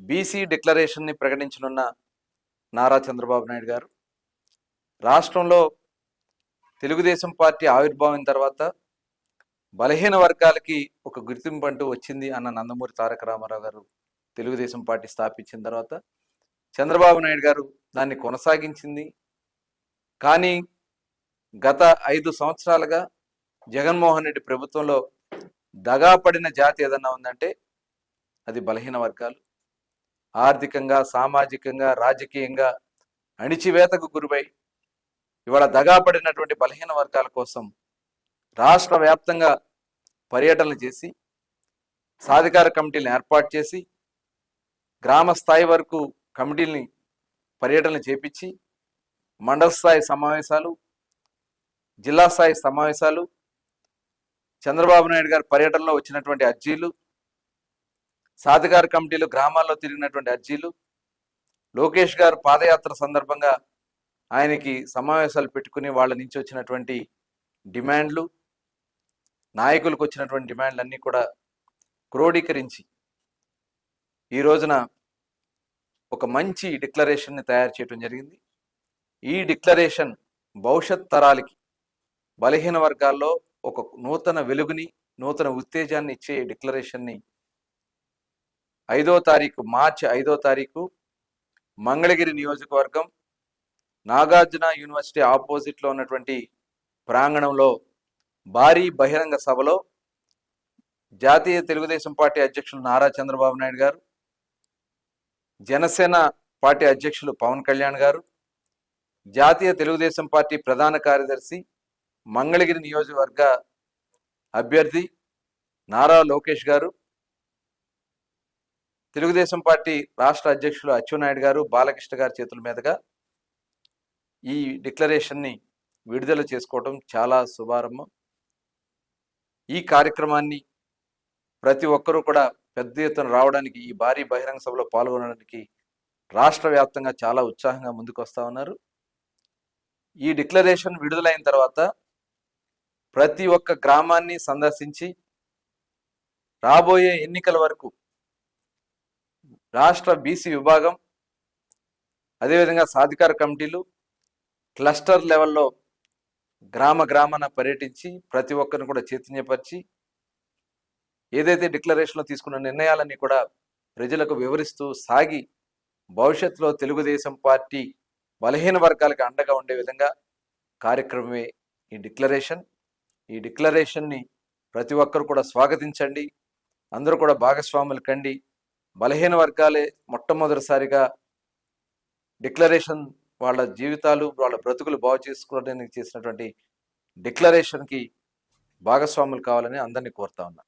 BC డిక్లరేషన్ని ప్రకటించనున్న నారా చంద్రబాబు నాయుడు గారు. రాష్ట్రంలో తెలుగుదేశం పార్టీ ఆవిర్భావం తర్వాత బలహీన వర్గాలకి ఒక గుర్తింపు అంటూ వచ్చింది అన్న నందమూరి తారక రామారావు గారు తెలుగుదేశం పార్టీ స్థాపించిన తర్వాత చంద్రబాబు నాయుడు గారు దాన్ని కొనసాగించింది. కానీ గత ఐదు సంవత్సరాలుగా జగన్మోహన్ రెడ్డి ప్రభుత్వంలో దగాపడిన జాతి ఏదన్నా ఉందంటే అది బలహీన వర్గాలు. ఆర్థికంగా సామాజికంగా రాజకీయంగా అణిచివేతకు గురిపై ఇవాళ దగాపడినటువంటి బలహీన వర్గాల కోసం రాష్ట్ర వ్యాప్తంగా పర్యటనలు చేసి సాధికార కమిటీలను ఏర్పాటు చేసి గ్రామ స్థాయి వరకు కమిటీల్ని పర్యటనలు చేపించి మండల స్థాయి సమావేశాలు జిల్లా స్థాయి సమావేశాలు చంద్రబాబు నాయుడు గారి పర్యటనలో వచ్చినటువంటి అర్జీలు సాధికార కమిటీలు గ్రామాల్లో తిరిగినటువంటి అర్జీలు లోకేష్ గారు పాదయాత్ర సందర్భంగా ఆయనకి సమావేశాలు పెట్టుకుని వాళ్ళ నుంచి వచ్చినటువంటి డిమాండ్లు నాయకులకు వచ్చినటువంటి డిమాండ్లు అన్నీ కూడా క్రోడీకరించి ఈ రోజున ఒక మంచి డిక్లరేషన్ని తయారు చేయడం జరిగింది. ఈ డిక్లరేషన్ భవిష్యత్ తరాలకి బలహీన వర్గాల్లో ఒక నూతన వెలుగుని నూతన ఉత్తేజాన్ని ఇచ్చే డిక్లరేషన్ని ఐదో తారీఖు మార్చి ఐదో తారీఖు మంగళగిరి నియోజకవర్గం నాగార్జున యూనివర్సిటీ ఆపోజిట్లో ఉన్నటువంటి ప్రాంగణంలో భారీ బహిరంగ సభలో జాతీయ తెలుగుదేశం పార్టీ అధ్యక్షులు నారా చంద్రబాబు నాయుడు గారు జనసేన పార్టీ అధ్యక్షులు పవన్ కళ్యాణ్ గారు జాతీయ తెలుగుదేశం పార్టీ ప్రధాన కార్యదర్శి మంగళగిరి నియోజకవర్గ అభ్యర్థి నారా లోకేష్ గారు తెలుగుదేశం పార్టీ రాష్ట్ర అధ్యక్షులు అచ్చెన్నాయుడు గారు బాలకృష్ణ గారి చేతుల మీదుగా ఈ డిక్లరేషన్ని విడుదల చేసుకోవటం చాలా శుభారంభం. ఈ కార్యక్రమాన్ని ప్రతి ఒక్కరూ కూడా పెద్ద ఎత్తున రావడానికి ఈ భారీ బహిరంగ సభలో పాల్గొనడానికి రాష్ట్ర వ్యాప్తంగా చాలా ఉత్సాహంగా ముందుకు వస్తా ఉన్నారు. ఈ డిక్లరేషన్ విడుదలైన తర్వాత ప్రతి ఒక్క గ్రామాన్ని సందర్శించి రాబోయే ఎన్నికల వరకు రాష్ట్ర బీసీ విభాగం అదేవిధంగా సాధికార కమిటీలు క్లస్టర్ లెవెల్లో గ్రామ గ్రామాన పర్యటించి ప్రతి ఒక్కరిని కూడా చైతన్యపరిచి ఏదైతే డిక్లరేషన్లో తీసుకున్న నిర్ణయాలన్నీ కూడా ప్రజలకు వివరిస్తూ సాగి భవిష్యత్తులో తెలుగుదేశం పార్టీ బలహీన వర్గాలకు అండగా ఉండే విధంగా కార్యక్రమమే ఈ డిక్లరేషన్. ఈ డిక్లరేషన్ని ప్రతి ఒక్కరు కూడా స్వాగతించండి. అందరూ కూడా భాగస్వాములు కండి. బలహీన వర్గాలే మొట్టమొదటిసారిగా డిక్లరేషన్ వాళ్ళ జీవితాలు వాళ్ళ బ్రతుకులు బాగు చేసుకోవడానికి చేసినటువంటి డిక్లరేషన్కి భాగస్వాములు కావాలని అందరినీ కోరుతా ఉన్నా.